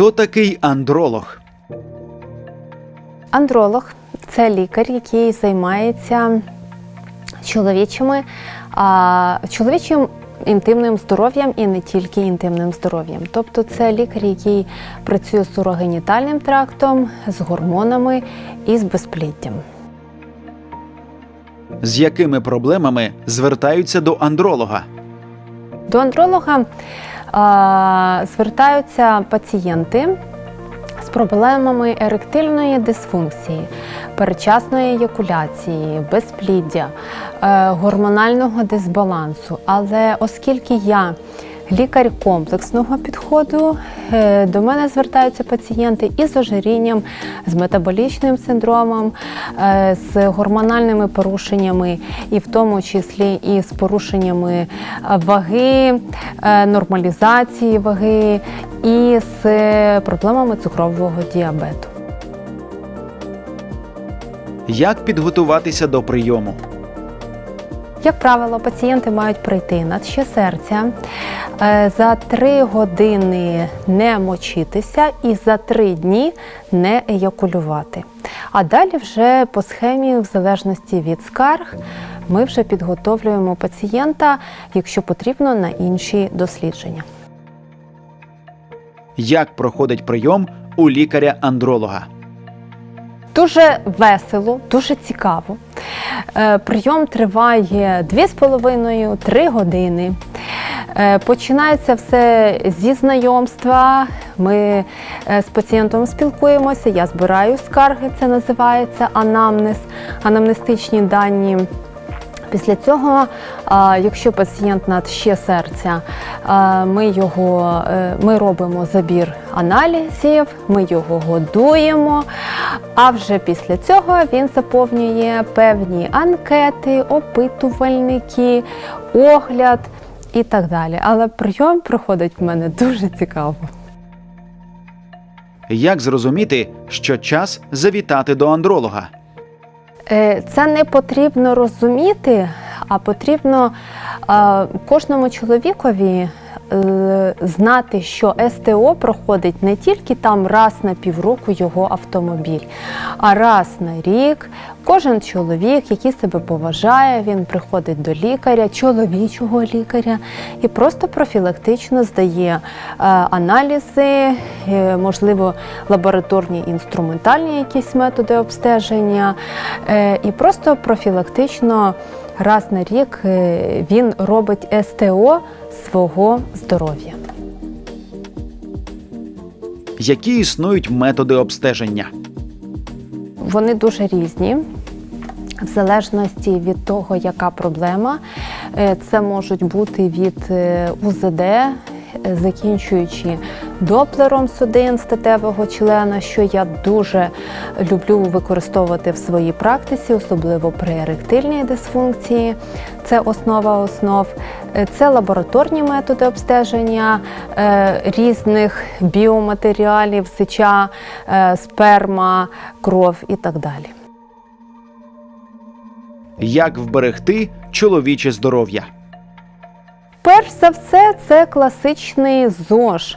Хто такий андролог? Андролог це лікар, який займається чоловічими, а, чоловічим інтимним здоров'ям і не тільки інтимним здоров'ям. Тобто це лікар, який працює з урогенітальним трактом, з гормонами і з безпліддям. З якими проблемами звертаються до андролога? До андролога звертаються пацієнти з проблемами еректильної дисфункції, перечасної еякуляції, безпліддя, е, гормонального дисбалансу. Але оскільки я лікар комплексного підходу, е, до мене звертаються пацієнти із ожирінням, з метаболічним синдромом, е, з гормональними порушеннями, і в тому числі і з порушеннями ваги, е, нормалізації ваги і з проблемами цукрового діабету. Як підготуватися до прийому? Як правило, пацієнти мають прийти на ще серця, за три години не мочитися і за три дні не еякулювати. А далі вже по схемі, в залежності від скарг, ми вже підготовлюємо пацієнта, якщо потрібно, на інші дослідження. Як проходить прийом у лікаря-андролога? Дуже весело, дуже цікаво. Е, Прийом триває 2,5-3 години. Е, Починається все зі знайомства. Ми е, з пацієнтом спілкуємося, я збираю скарги, це називається анамнез, анамнестичні дані. Після цього, якщо пацієнт над ще серця, ми його е, ми робимо забір аналізів, ми його годуємо. А вже після цього він заповнює певні анкети, опитувальники, огляд і так далі. Але прийом проходить в мене дуже цікаво. Як зрозуміти, що час завітати до андролога? Е, Це не потрібно розуміти, а потрібно е, кожному чоловікові знати, що СТО проходить не тільки там раз на півроку його автомобіль, а раз на рік. Кожен чоловік, який себе поважає, він приходить до лікаря, чоловічого лікаря, і просто профілактично здає е, аналізи, е, можливо, лабораторні інструментальні якісь методи обстеження, е, і просто профілактично раз на рік е, він робить СТО свого здоров'я. Які існують методи обстеження? Вони дуже різні. В залежності від того, яка проблема, Е, це можуть бути від е, УЗД, закінчуючи доплером судин статевого члена, що я дуже люблю використовувати в своїй практиці, особливо при еректильній дисфункції. Це основа основ. Е, Це лабораторні методи обстеження е, різних біоматеріалів, сеча, е, сперма, кров і так далі. Як вберегти чоловіче здоров'я? Перш за все, це класичний ЗОЖ,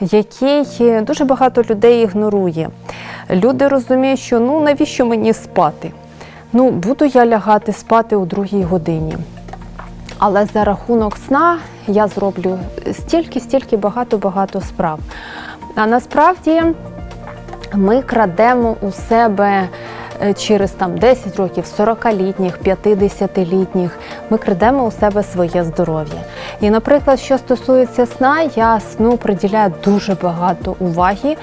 який е, дуже багато людей ігнорує. Люди розуміють, що ну навіщо мені спати? Ну, буду я лягати спати у другій годині. Але за рахунок сна я зроблю стільки, стільки багато-багато справ. А насправді ми крадемо у себе через там 10 років, 40-літніх, 50-літніх, ми крадемо у себе своє здоров'я. І, наприклад, що стосується сна, я сну приділяю дуже багато уваги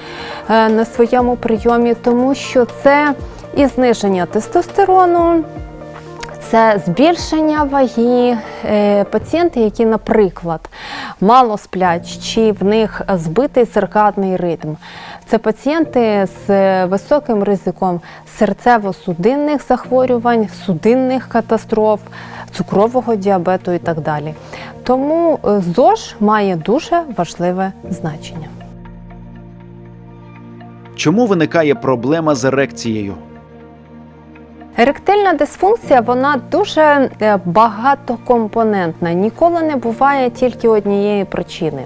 е, на своєму прийомі, тому що це і зниження тестостерону, це збільшення ваги. Е, Пацієнти, які, наприклад, мало сплять, чи в них збитий циркадний ритм. Це пацієнти з е, високим ризиком серцево-судинних захворювань, судинних катастроф, цукрового діабету і так далі. Тому е, ЗОЖ має дуже важливе значення. Чому виникає проблема з ерекцією? Еректильна дисфункція вона дуже е, багатокомпонентна. Ніколи не буває тільки однієї причини.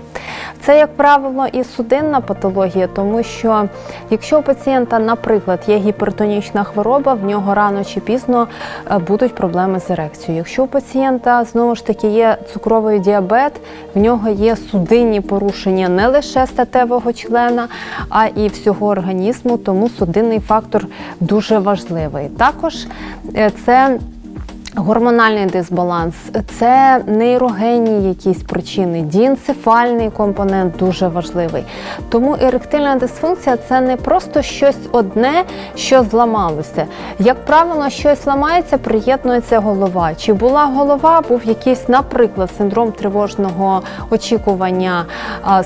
Це, як правило, і судинна патологія, тому що якщо у пацієнта, наприклад, є гіпертонічна хвороба, в нього рано чи пізно е, будуть проблеми з ерекцією. Якщо у пацієнта знову ж таки є цукровий діабет, в нього є судинні порушення не лише статевого члена, а і всього організму, тому судинний фактор дуже важливий. Також е, це Гормональний дисбаланс це нейрогенні якісь причини, дієнцефальний компонент дуже важливий. Тому еректильна дисфункція це не просто щось одне, що зламалося. Як правило, щось ламається, приєднується голова. Чи була голова, був якийсь, наприклад, синдром тривожного очікування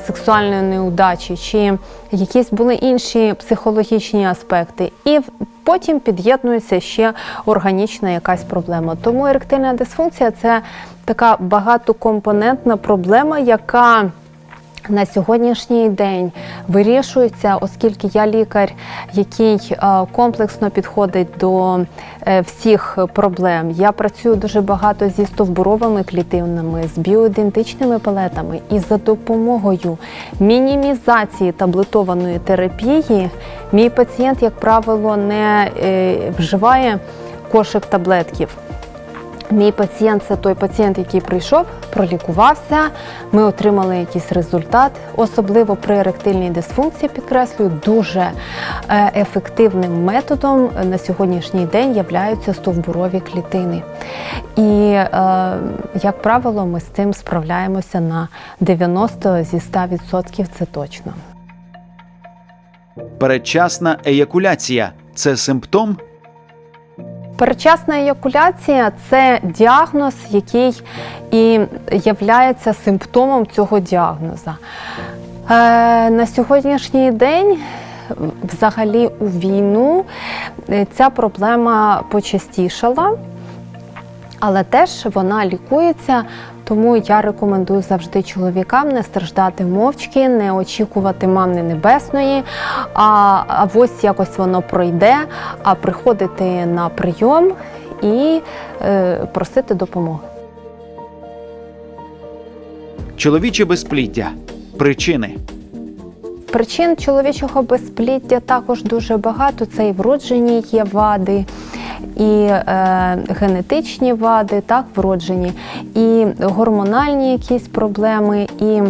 сексуальної неудачі, чи якісь були інші психологічні аспекти. І потім під'єднується ще органічна якась проблема. Тому еректильна дисфункція це така багатокомпонентна проблема, яка на сьогоднішній день вирішується, оскільки я лікар, який е, комплексно підходить до е, всіх проблем. Я працюю дуже багато зі стовбуровими клітинами, з біоідентичними палетами, і за допомогою мінімізації таблетованої терапії мій пацієнт, як правило, не е, вживає кошик таблетків. Мій пацієнт це той пацієнт, який прийшов, пролікувався. Ми отримали якийсь результат. Особливо при еректильній дисфункції, підкреслюю, дуже е, ефективним методом на сьогоднішній день являються стовбурові клітини. І, е, як правило, ми з цим справляємося на 90 зі 100% це точно. Передчасна еякуляція це симптом. Передчасна еякуляція це діагноз, який і являється симптомом цього діагноза. Е, на сьогоднішній день, взагалі, у війну е, ця проблема почастішала, але теж вона лікується. Тому я рекомендую завжди чоловікам не страждати мовчки, не очікувати манни небесної, а, а ось якось воно пройде, а приходити на прийом і е, просити допомоги. Чоловіче безпліддя. Причини. Причин чоловічого безпліддя також дуже багато. Це і вроджені є вади, і е, генетичні вади, так, вроджені, і гормональні якісь проблеми, і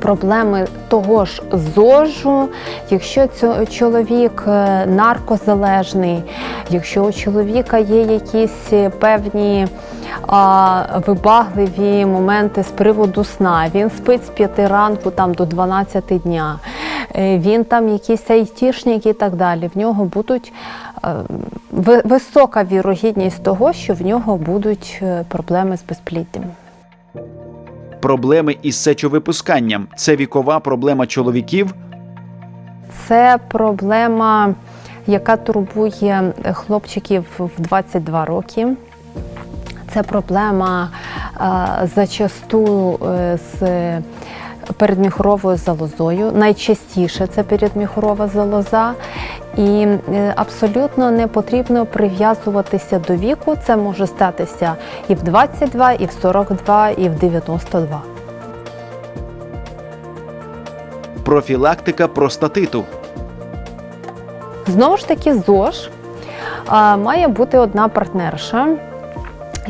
проблеми того ж ЗОЖу, якщо чоловік е, наркозалежний, якщо у чоловіка є якісь певні а, вибагливі моменти з приводу сна, він спить з 5 ранку там, до 12 дня, е, він там якийсь айтішник і так далі. В нього будуть е, висока вірогідність того, що в нього будуть проблеми з безпліддям. Проблеми із сечовипусканням це вікова проблема чоловіків. Це проблема, яка турбує хлопчиків в 22 роки. Це проблема е, зачасту е, з передміхоровою залозою. Найчастіше це передміхорова залоза. І е, абсолютно не потрібно прив'язуватися до віку. Це може статися і в 22, і в 42, і в 92. Профілактика простатиту. Знову ж таки, ЗОЖ має бути одна партнерша.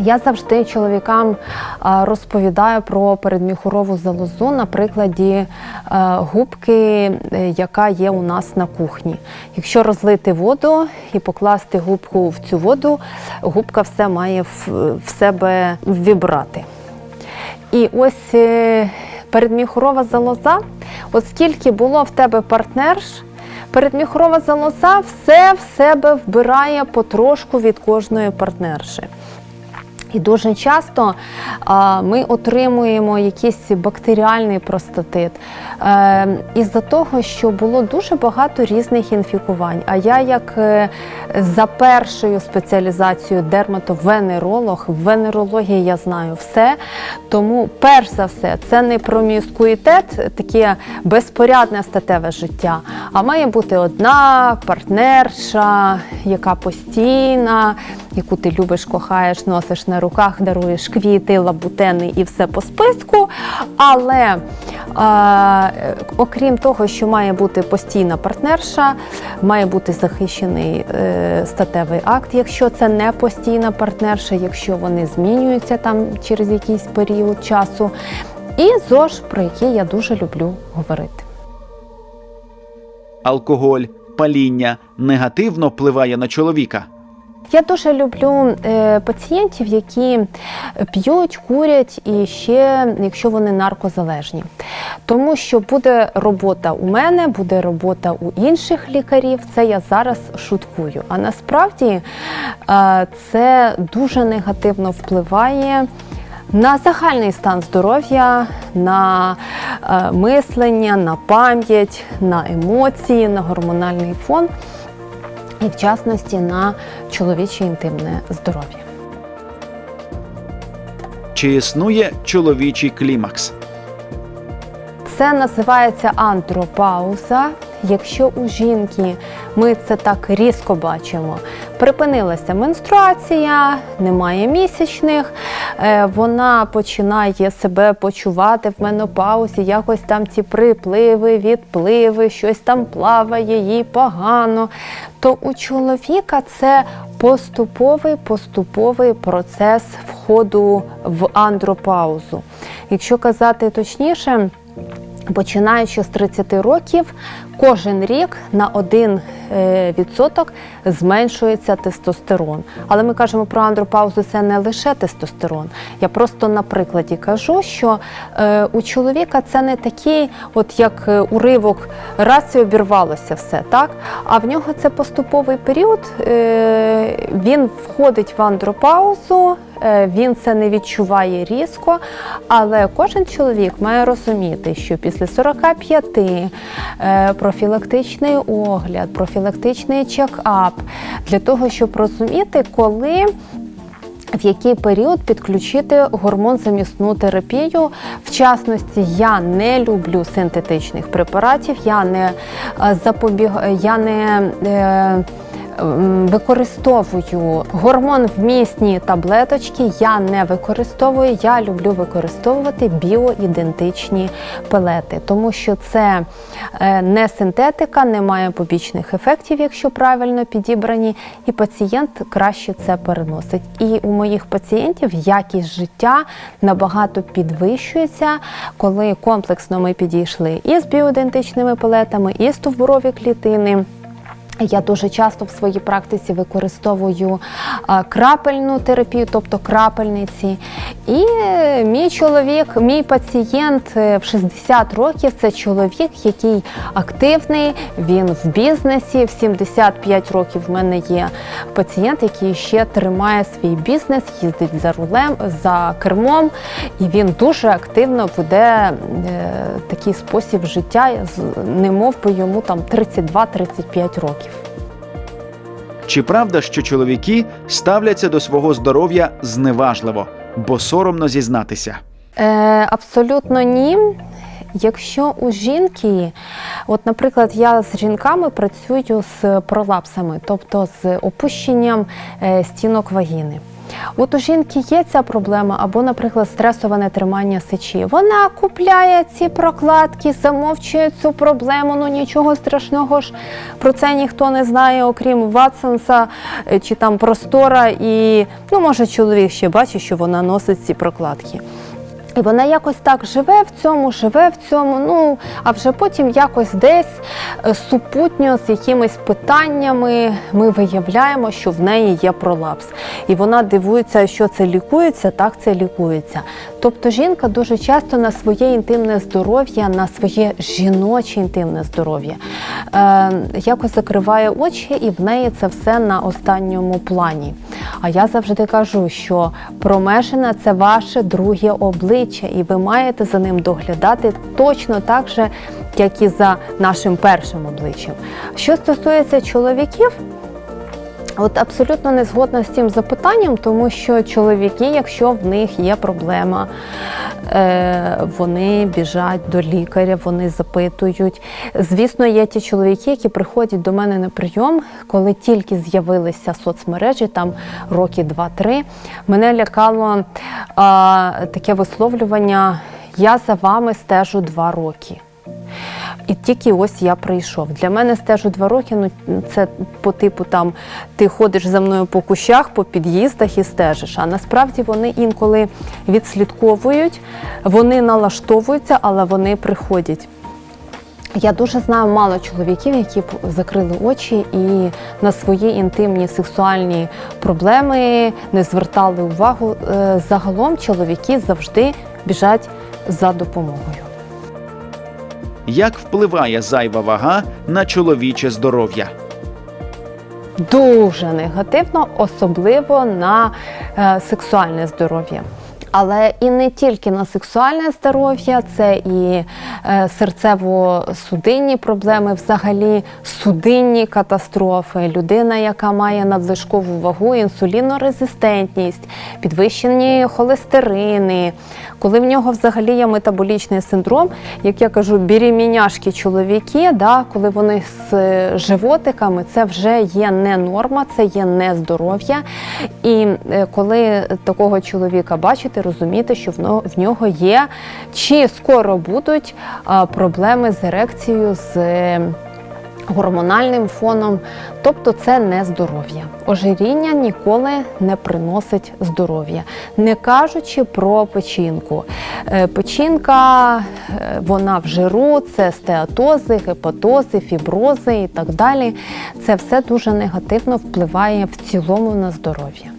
Я завжди чоловікам розповідаю про передміхурову залозу на прикладі губки, е, яка є у нас на кухні. Якщо розлити воду і покласти губку в цю воду, губка все має в, себе вібрати. І ось е, передміхурова залоза, от скільки було в тебе партнерш, передміхурова залоза все в себе вбирає потрошку від кожної партнерши. І дуже часто ми отримуємо якийсь бактеріальний простатит е, із-за того, що було дуже багато різних інфікувань. А я, як е, за першою спеціалізацією дерматовенеролог, в венерології я знаю все. Тому, перш за все, це не проміскуїтет, таке безпорядне статеве життя, а має бути одна партнерша, яка постійна, яку ти любиш, кохаєш, носиш на руках, даруєш квіти, лабутени і все по списку. Але е, окрім того, що має бути постійна партнерша, має бути захищений е, статевий акт, якщо це не постійна партнерша, якщо вони змінюються там через якийсь період часу. І ЗОЖ, про який я дуже люблю говорити. Алкоголь, паління негативно впливає на чоловіка. Я дуже люблю е, пацієнтів, які п'ють, курять і ще, якщо вони наркозалежні. Тому що буде робота у мене, буде робота у інших лікарів. Це я зараз шуткую. А насправді е, це дуже негативно впливає. На загальний стан здоров'я, на е, мислення, на пам'ять, на емоції, на гормональний фон і в частності на чоловіче інтимне здоров'я. Чи існує чоловічий клімакс? Це називається антропауза. Якщо у жінки ми це так різко бачимо, припинилася менструація, немає місячних, вона починає себе почувати в менопаузі, якось там ці припливи, відпливи, щось там плаває, їй погано. То у чоловіка це поступовий поступовий процес входу в андропаузу. Якщо казати точніше, Починаючи з 30 років, кожен рік на 1 е, відсоток зменшується тестостерон. Але ми кажемо про андропаузу, це не лише тестостерон. Я просто на прикладі кажу, що е, у чоловіка це не такий, от як е, уривок, раз і обірвалося все, так? А в нього це поступовий період, він входить в андропаузу. Він це не відчуває різко, але кожен чоловік має розуміти, що після 45 е, профілактичний огляд, профілактичний чекап для того, щоб розуміти, коли. В який період підключити гормон-замісну терапію? В частності, я не люблю синтетичних препаратів, я не е, запобіг, я не е, використовую гормон вмісні таблеточки. Я не використовую. Я люблю використовувати біоідентичні пелети, тому що це е, не синтетика, не має побічних ефектів, якщо правильно підібрані, і пацієнт краще це переносить. І у моїх пацієнтів якість життя набагато підвищується, коли комплексно ми підійшли і з біоідентичними пелетами, і з стовбурові клітини. Я дуже часто в своїй практиці використовую крапельну терапію, тобто крапельниці. І мій чоловік, мій пацієнт е, в 60 років це чоловік, який активний, він в бізнесі. В 75 років в мене є пацієнт, який ще тримає свій бізнес, їздить за рулем, за кермом, і він дуже активно веде е, такий спосіб життя, немов би йому там 32-35 років. Чи правда, що чоловіки ставляться до свого здоров'я зневажливо, бо соромно зізнатися? Е, абсолютно ні. Якщо у жінки, от, наприклад, я з жінками працюю з пролапсами, тобто з опущенням е, стінок вагіни. От у жінки є ця проблема, або, наприклад, стресове нетримання сечі. Вона купляє ці прокладки, замовчує цю проблему. Ну нічого страшного ж про це ніхто не знає, окрім Ватсонса е, чи там простора. І ну, може, чоловік ще бачить, що вона носить ці прокладки. І вона якось так живе в цьому, живе в цьому. Ну а вже потім якось десь е, супутньо з якимись питаннями ми виявляємо, що в неї є пролапс. І вона дивується, що це лікується, так це лікується. Тобто жінка дуже часто на своє інтимне здоров'я, на своє жіноче інтимне здоров'я е, якось закриває очі, і в неї це все на останньому плані. А я завжди кажу, що промежина це ваше друге обличчя, і ви маєте за ним доглядати точно так же, як і за нашим першим обличчям. Що стосується чоловіків, От абсолютно не згодна з цим запитанням, тому що чоловіки, якщо в них є проблема, вони біжать до лікаря, вони запитують. Звісно, є ті чоловіки, які приходять до мене на прийом, коли тільки з'явилися соцмережі, там роки 2-3. Мене лякало таке висловлювання: я за вами стежу два роки. І тільки ось я прийшов. Для мене стежу два роки. Ну це по типу там ти ходиш за мною по кущах, по під'їздах і стежиш. А насправді вони інколи відслідковують, вони налаштовуються, але вони приходять. Я дуже знаю мало чоловіків, які б закрили очі і на свої інтимні сексуальні проблеми не звертали увагу. Е, Загалом чоловіки завжди біжать за допомогою. Як впливає зайва вага на чоловіче здоров'я? дуже негативно, особливо на е, сексуальне здоров'я. Але і не тільки на сексуальне здоров'я, це і серцево-судинні проблеми, взагалі судинні катастрофи, людина, яка має надлишкову вагу, інсулінорезистентність, підвищені холестерини. Коли в нього взагалі є метаболічний синдром, як я кажу, біріміняшки чоловіки, да, коли вони з е, животиками, це вже є не норма, це є не здоров'я. І е, коли такого чоловіка бачите, розумієте, що в нього є чи скоро будуть проблеми з ерекцією, з гормональним фоном, тобто це не здоров'я. Ожиріння ніколи не приносить здоров'я, не кажучи про печінку. Е, Печінка, е, вона в жиру, це стеатози, гепатози, фібрози і так далі. Це все дуже негативно впливає в цілому на здоров'я.